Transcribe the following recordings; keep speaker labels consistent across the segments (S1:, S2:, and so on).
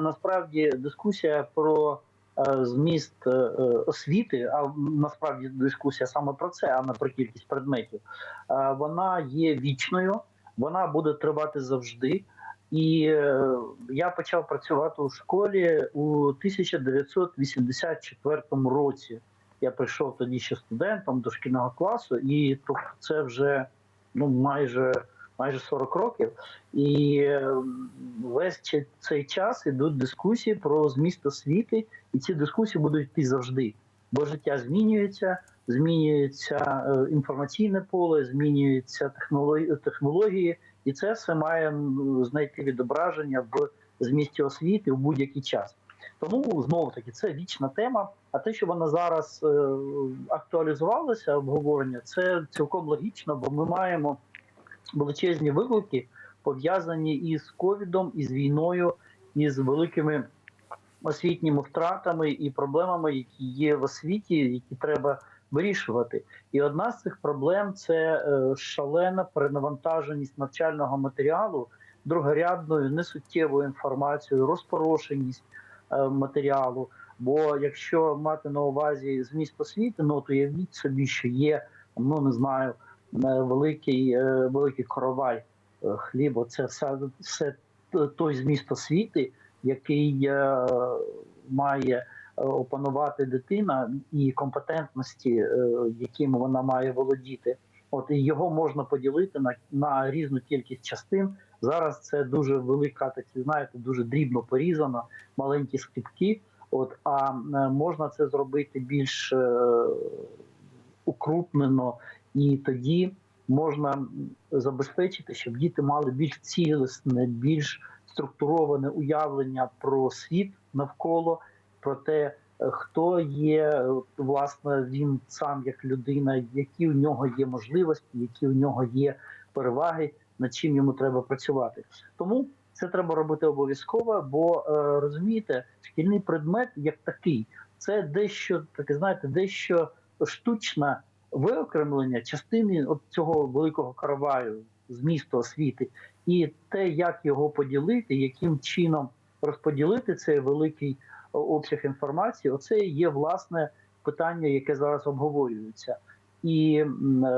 S1: насправді дискусія про е, зміст е, е, освіти, а насправді дискусія саме про це, а не про кількість предметів, вона є вічною, вона буде тривати завжди. І я почав працювати у школі у 1984 році. Я прийшов тоді ще студентом до шкільного класу, і це вже ну майже майже 40 років. І е, весь цей час ідуть дискусії про зміст освіти, і ці дискусії будуть йти завжди. Бо життя змінюється, змінюється е, інформаційне поле, змінюються технології, і це все має знайти відображення в змісті освіти в будь-який час. Тому знову таки це вічна тема. А те, що вона зараз е, актуалізувалася, обговорення, це цілком логічно, бо ми маємо величезні виклики, пов'язані із ковідом, із війною, із великими освітніми втратами і проблемами, які є в освіті, які треба вирішувати. І одна з цих проблем це е, шалена перенавантаженість навчального матеріалу другорядною несуттєвою інформацією, розпорошеність е, матеріалу. Бо якщо мати на увазі зміст освіти, ну то уявіть собі, що є, ну не знаю, великий, е, великий коровай е, хлібу. Це все, все той зміст освіти, який е, має опанувати дитина і компетентності, якими вона має володіти. От і його можна поділити на, на різну кількість частин. Зараз це дуже велика, такі знаєте, дуже дрібно порізано, маленькі скипки. От а можна це зробити більш е, укрупнено, і тоді можна забезпечити, щоб діти мали більш цілісне, більш структуроване уявлення про світ навколо, про те, е, хто є е, власне він сам як людина, які у нього є можливості, які у нього є переваги, над чим йому треба працювати. Тому це треба робити обов'язково, бо е, розумієте, шкільний предмет як такий, це дещо таке, знаєте, дещо штучне виокремлення частини от цього великого караваю змісту освіти, і те, як його поділити, яким чином розподілити цей великий обсяг інформації, оце є власне питання, яке зараз обговорюється. І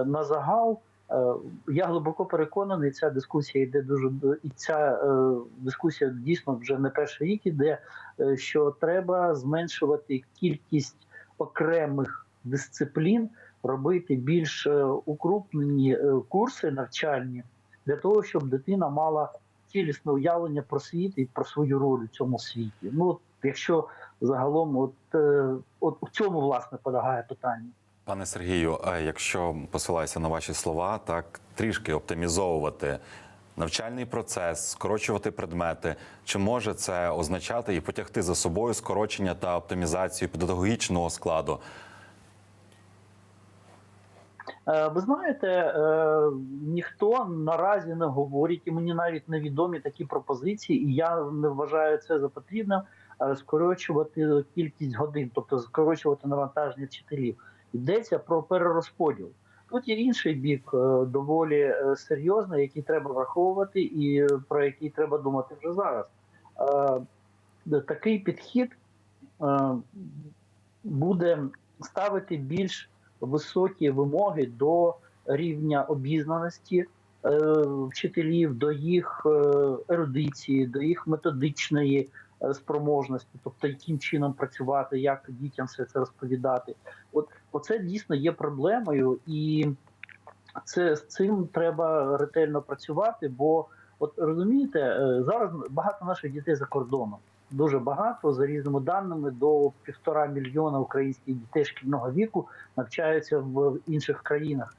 S1: на загал е, я глибоко переконаний, ця дискусія йде дуже і ця е, дискусія дійсно вже не перший рік іде, е, що треба зменшувати кількість окремих дисциплін, робити більш е, укрупнені е, курси навчальні для того, щоб дитина мала цілісне уявлення про світ і про свою роль у цьому світі. Ну, якщо загалом, от, е, от у цьому власне полягає питання.
S2: Пане Сергію, а якщо посилаюся на ваші слова, так трішки оптимізовувати навчальний процес, скорочувати предмети, чи може це означати і потягти за собою скорочення та оптимізацію педагогічного складу?
S1: Е, Ви знаєте, е, ніхто наразі не говорить, і мені навіть невідомі такі пропозиції, і я не вважаю це за потрібним е, скорочувати кількість годин, тобто скорочувати навантаження вчителів. Йдеться про перерозподіл. Тут є інший бік, доволі серйозний, який треба враховувати, і про який треба думати вже зараз. Такий підхід буде ставити більш високі вимоги до рівня обізнаності е, вчителів, до їх е, ерудиції, до їх методичної е, спроможності, тобто яким чином працювати, як дітям все це розповідати. От оце дійсно є проблемою, і це з цим треба ретельно працювати. Бо, от розумієте, зараз багато наших дітей за кордоном. Дуже багато за різними даними до півтора мільйона українських дітей шкільного віку навчаються в інших країнах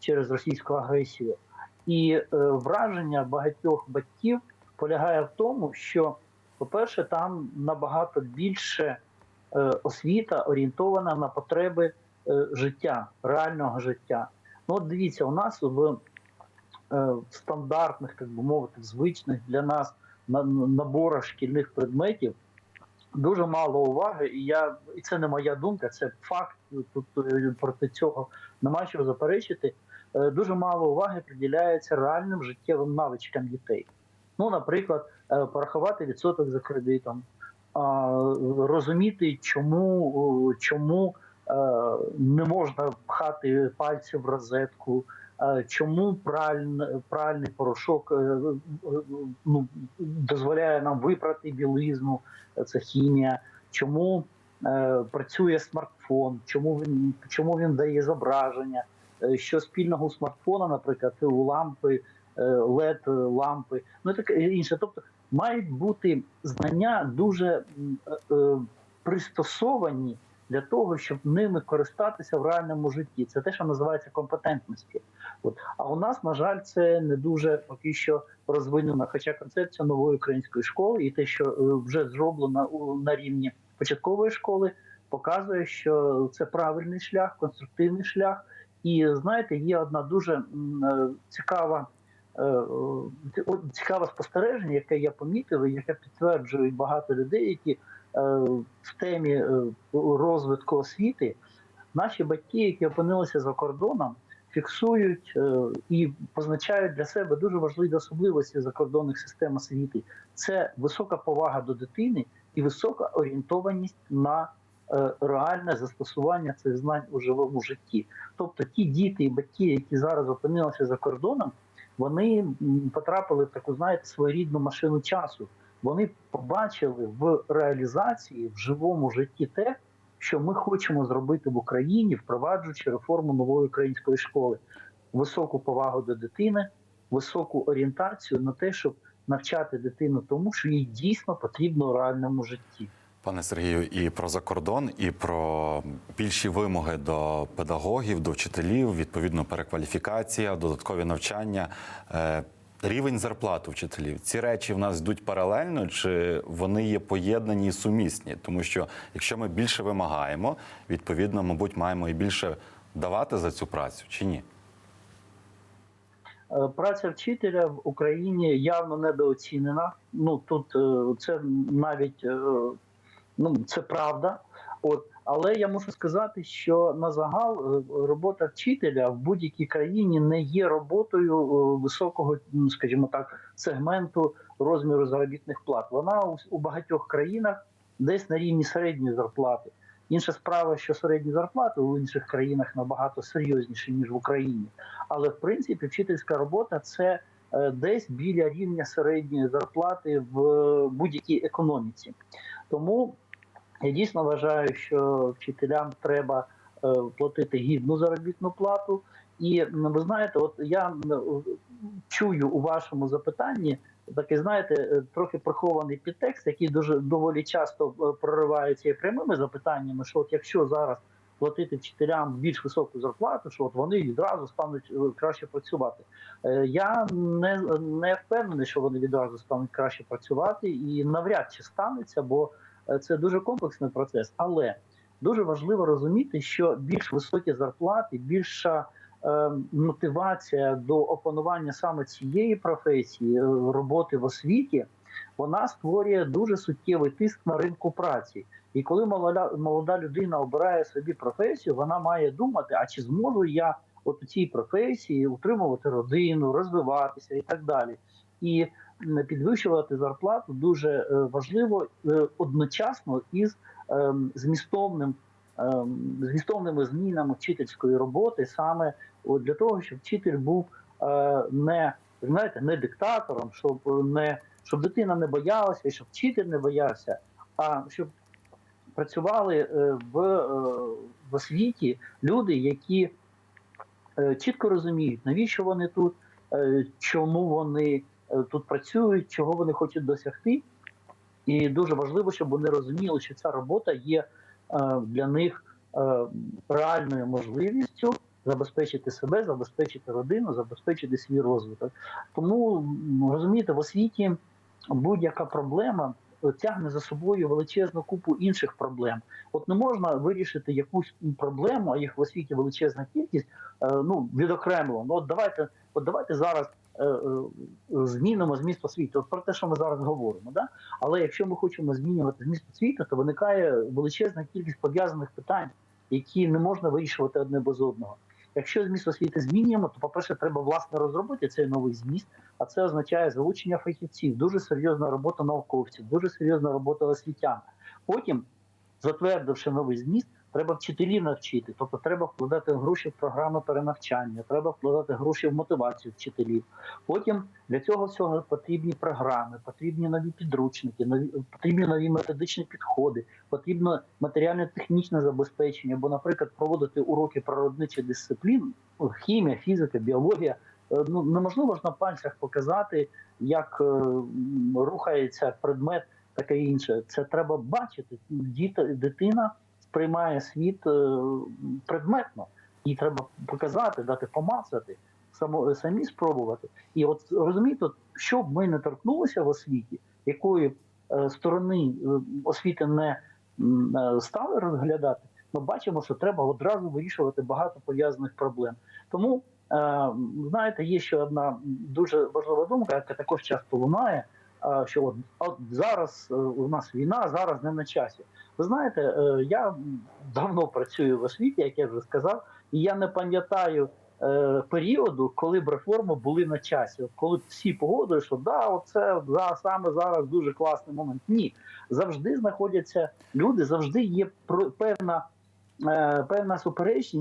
S1: через російську агресію. І е, враження багатьох батьків полягає в тому, що, по-перше, там набагато більше е, освіта орієнтована на потреби е, життя, реального життя. Ну, от дивіться, у нас в, стандартних, так би мовити, звичних для нас на- наборах шкільних предметів дуже мало уваги, і я і це не моя думка, це факт. Тут е, проти цього нема що заперечити. Е, Дуже мало уваги приділяється реальним життєвим навичкам дітей. Ну, наприклад, е, порахувати відсоток за кредитом, розуміти, чому, чому не можна пхати пальці в розетку, чому пральний, пральний порошок е, е, ну, дозволяє нам випрати білизну, е, це хімія, чому працює смартфон, чому він, чому він дає зображення, що спільного у смартфона, наприклад, у лампи, led лампи, ну і таке інше. Тобто мають бути знання дуже пристосовані для того, щоб ними користатися в реальному житті. Це те, що називається компетентності. От. А у нас, на жаль, це не дуже поки що розвинена. Хоча концепція нової української школи і те, що е, вже зроблено на рівні початкової школи, показує, що це правильний шлях, конструктивний шлях. І знаєте, є одна дуже е, цікава. е, Цікаве спостереження, яке я помітив, і яке підтверджують багато людей, які в темі е, розвитку освіти, наші батьки, які опинилися за кордоном, фіксують е, і позначають для себе дуже важливі особливості закордонних систем освіти. Це висока повага до дитини і висока орієнтованість на е, реальне застосування цих знань у живому житті. Тобто ті діти і батьки, які зараз опинилися за кордоном, вони потрапили в таку, знаєте, своєрідну машину часу. Вони побачили в реалізації в живому житті те, що ми хочемо зробити в Україні, впроваджуючи реформу нової української школи, високу повагу до дитини, високу орієнтацію на те, щоб навчати дитину тому, що їй дійсно потрібно в реальному житті.
S2: Пане Сергію, і про закордон, і про більші вимоги до педагогів, до вчителів, відповідно, перекваліфікація, додаткові навчання. Рівень зарплати вчителів. Ці речі в нас йдуть паралельно, чи вони є поєднані і сумісні? Тому що якщо ми більше вимагаємо, відповідно, мабуть, маємо і більше давати за цю працю, чи ні?
S1: Е, Праця вчителя в Україні явно недооцінена. Ну тут е, це навіть е, ну це правда. От але я мушу сказати, що на загал е, робота вчителя в будь-якій країні не є роботою е, високого, ну, скажімо так, сегменту розміру заробітних плат. Вона у, багатьох країнах десь на рівні середньої зарплати. Інша справа, що середні зарплати у інших країнах набагато серйозніші ніж в Україні. Але в принципі вчительська робота це е, десь біля рівня середньої зарплати в будь-якій економіці. Тому я дійсно вважаю, що вчителям треба е, платити гідну заробітну плату. І ви знаєте, от я чую у вашому запитанні такий, знаєте, е, трохи прихований підтекст, який дуже доволі часто е, проривається і прямими запитаннями, що от якщо зараз платити вчителям більш високу зарплату, що от вони відразу стануть краще працювати. Я не, не впевнений, що вони відразу стануть краще працювати, і навряд чи станеться, бо це дуже комплексний процес. Але дуже важливо розуміти, що більш високі зарплати, більша е, мотивація до опанування саме цієї професії, е, роботи в освіті, вона створює дуже суттєвий тиск на ринку праці. І коли молода, молода людина обирає собі професію, вона має думати, а чи зможу я от у цій професії утримувати родину, розвиватися і так далі. І підвищувати зарплату дуже е, важливо е, одночасно із ем, змістовним ем, змістовними змінами вчительської роботи, саме для того, щоб вчитель був е, не знаєте, не диктатором, щоб не щоб дитина не боялася, щоб вчитель не боявся, а щоб працювали в, в освіті люди, які чітко розуміють, навіщо вони тут, чому вони тут працюють, чого вони хочуть досягти. І дуже важливо, щоб вони розуміли, що ця робота є е, для них е, реальною можливістю забезпечити себе, забезпечити родину, забезпечити свій розвиток. Тому розумієте, в освіті будь-яка проблема е, тягне за собою величезну купу інших проблем. От не можна вирішити якусь проблему, а їх в освіті величезна кількість, е, ну відокремлено. Ну от давайте, от давайте зараз. Е, е, Змінимо зміст освіти. От про те, що ми зараз говоримо, да? але якщо ми хочемо змінювати зміст освіти, то виникає величезна кількість пов'язаних питань, які не можна вирішувати одне без одного. Якщо зміст освіти змінюємо, то по-перше, треба власне розробити цей новий зміст, а це означає залучення фахівців, дуже серйозна робота науковців, дуже серйозна робота освітян. Потім, затвердивши новий зміст, треба вчителів навчити. Тобто треба вкладати гроші в програми перенавчання, треба вкладати гроші в мотивацію вчителів. Потім для цього всього потрібні програми, потрібні нові підручники, нові потрібні нові методичні підходи, потрібно матеріально-технічне забезпечення. Бо, наприклад, проводити уроки природничих дисциплін, ну, хімія, фізика, біологія. е, Ну неможливо ж на пальцях показати, як е, рухається предмет, таке інше. Це треба бачити. Діти, дитина сприймає світ е, предметно, їй треба показати, дати помацати, само, самі спробувати. І от розумієте, що б ми не торкнулися в освіті, якої е, сторони е, освіти не стали розглядати, ми бачимо, що треба одразу вирішувати багато пов'язаних проблем. Тому знаєте, є ще одна дуже важлива думка, яка також часто лунає. Що от, от зараз е, у нас війна, зараз не на часі. Ви знаєте, е, я давно працюю в освіті, як я вже сказав, і я не пам'ятаю е, періоду, коли б реформи були на часі. От коли всі погодили, що да, оце за саме зараз дуже класний момент. Ні, завжди знаходяться люди, завжди є певна. Певна суперечність